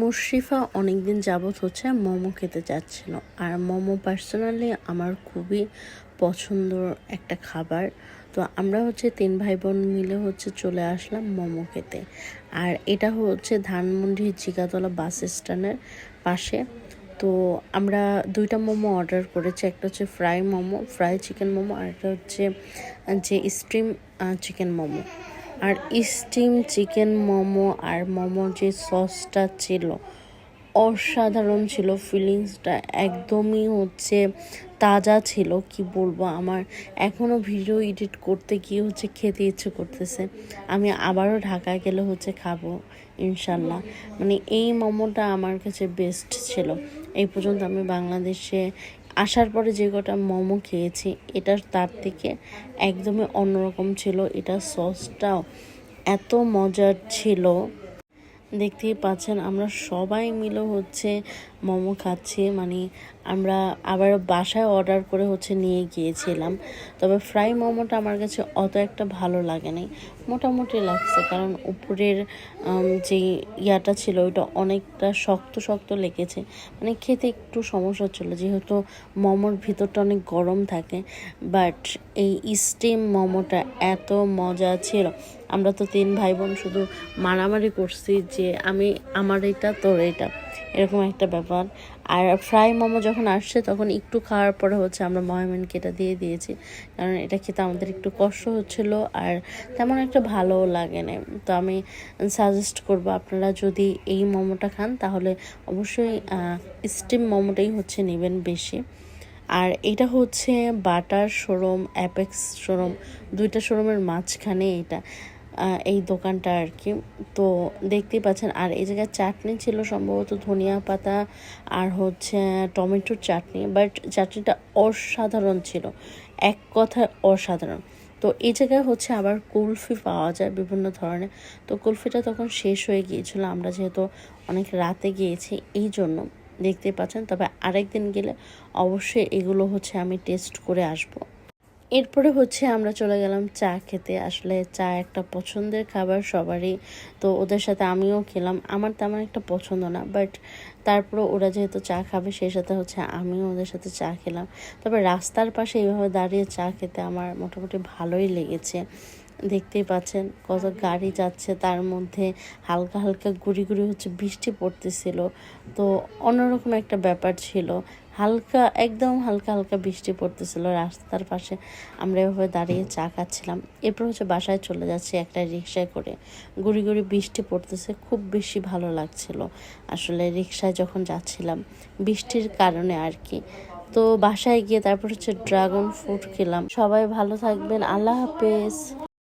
মুশরিফা অনেকদিন যাবৎ হচ্ছে মোমো খেতে চাচ্ছিল আর মোমো পার্সোনালি আমার খুবই পছন্দর একটা খাবার। তো আমরা হচ্ছে তিন ভাই বোন মিলে হচ্ছে চলে আসলাম মোমো খেতে। আর এটা হচ্ছে ধানমন্ডি জিগাতলা বাস স্ট্যান্ডের পাশে। তো আমরা দুইটা মোমো অর্ডার করেছি। একটা হচ্ছে fry momo fry chicken momo, আর একটা হচ্ছে যে স্ট্রিম চিকেন মোমো। আর স্টিম চিকেন মোমো আর মোমোর যে সসটা ছিল, অসাধারণ ছিল ফিলিংসটা। একদমই হচ্ছে তাজা ছিল, কি বলব আমার। এখনও ভিডিও এডিট করতে গিয়ে হচ্ছে খেতে ইচ্ছে করতেছে। আমি আবারও ঢাকায় গেলে হচ্ছে খাব, ইনশাল্লাহ। মানে এই মোমোটা আমার কাছে বেস্ট ছিল। এই পর্যন্ত আমি বাংলাদেশে আসার পরে যে কটা মোমো খেয়েছি, এটার তার থেকে একদমই অন্যরকম ছিল। এটা সসটাও এত মজার ছিল। দেখতেই পাচ্ছেন, আমরা সবাই মিলে হচ্ছে মোমো খাচ্ছি মানে আমরা আবার বাসায় অর্ডার করে হচ্ছে নিয়ে গিয়েছিলাম। তবে ফ্রাই মোমোটা আমার কাছে অত একটা ভালো লাগে নাই। মোটামুটি লাগছে, কারণ উপরের যে ইয়াটা ছিল ওইটা অনেকটা শক্ত শক্ত লেগেছে। মানে খেতে একটু সমস্যা ছিল যেহেতু মোমোর ভিতরটা অনেক গরম থাকে বাট এই স্টিম মোমোটা এত মজা ছিল। আমরা তো তিন ভাই বোন শুধু মারামারি করছি যে আমি, আমার এটা তোর এটা এরকম একটা ব্যাপার। আর ফ্রাই মোমো যখন আসছে, তখন একটু খাওয়ার পরে হচ্ছে আমরা মহামিনকে এটা দিয়ে দিয়েছি। কারণ এটা খেতে আমাদের একটু কষ্ট হচ্ছিল আর তেমন একটা ভালোও লাগে না তো আমি সাজেস্ট করব আপনারা যদি এই মোমোটা খান, তাহলে অবশ্যই স্টিম মোমোটাই হচ্ছে নেবেন বেশি। আর এটা হচ্ছে বাটার শোরুম অ্যাপেক্স শোরুম, দুইটা শোরুমের মাঝখানে এটা। এই দোকানটা আর কি। তো দেখতেই পাচ্ছেন, আর এই জায়গায় চাটনি ছিল সম্ভবত ধনিয়া পাতা আর হচ্ছে টমেটোর চাটনি বাট চাটনিটা অসাধারণ ছিল, এক কথায় অসাধারণ। তো এই জায়গায় হচ্ছে আবার কুলফি পাওয়া যায় বিভিন্ন ধরনের। তো কুলফিটা তখন শেষ হয়ে গিয়েছিল, আমরা যেহেতু অনেক রাতে গিয়েছি এই জন্য দেখতে পাচ্ছেন। তবে আরেকদিন গেলে অবশ্যই এগুলো হচ্ছে আমি টেস্ট করে আসব। এরপরে হচ্ছে আমরা চলে গেলাম চা খেতে। আসলে চা একটা পছন্দের খাবার সবারই। তো ওদের সাথে আমিও খেলাম। আমার তেমন একটা পছন্দ না বাট তারপরে ওরা যেহেতু চা খাবে, সেই সাথে হচ্ছে আমিও ওদের সাথে চা খেলাম। তবে রাস্তার পাশে এইভাবে দাঁড়িয়ে চা খেতে আমার মোটামুটি ভালোই লেগেছে। দেখতেই পাচ্ছেন কত গাড়ি যাচ্ছে, তার মধ্যে হালকা হালকা গুড়ি গুড়ি হচ্ছে বৃষ্টি পড়তেছিল। তো অন্যরকম একটা ব্যাপার ছিল। হালকা, একদম হালকা হালকা বৃষ্টি পড়তেছিল। রাস্তার পাশে আমরা এভাবে দাঁড়িয়ে চা খাচ্ছিলাম। এরপর হচ্ছে বাসায় চলে যাচ্ছি একটা রিক্সায় করে। গুড়ি গুড়ি বৃষ্টি পড়তেছে, খুব বেশি ভালো লাগছিল আসলে রিক্সায় যখন যাচ্ছিলাম বৃষ্টির কারণে আর কি। তো বাসায় গিয়ে তারপর হচ্ছে ড্রাগন ফ্রুট খেলাম। সবাই ভালো থাকবেন, আল্লাহ হাফেজ।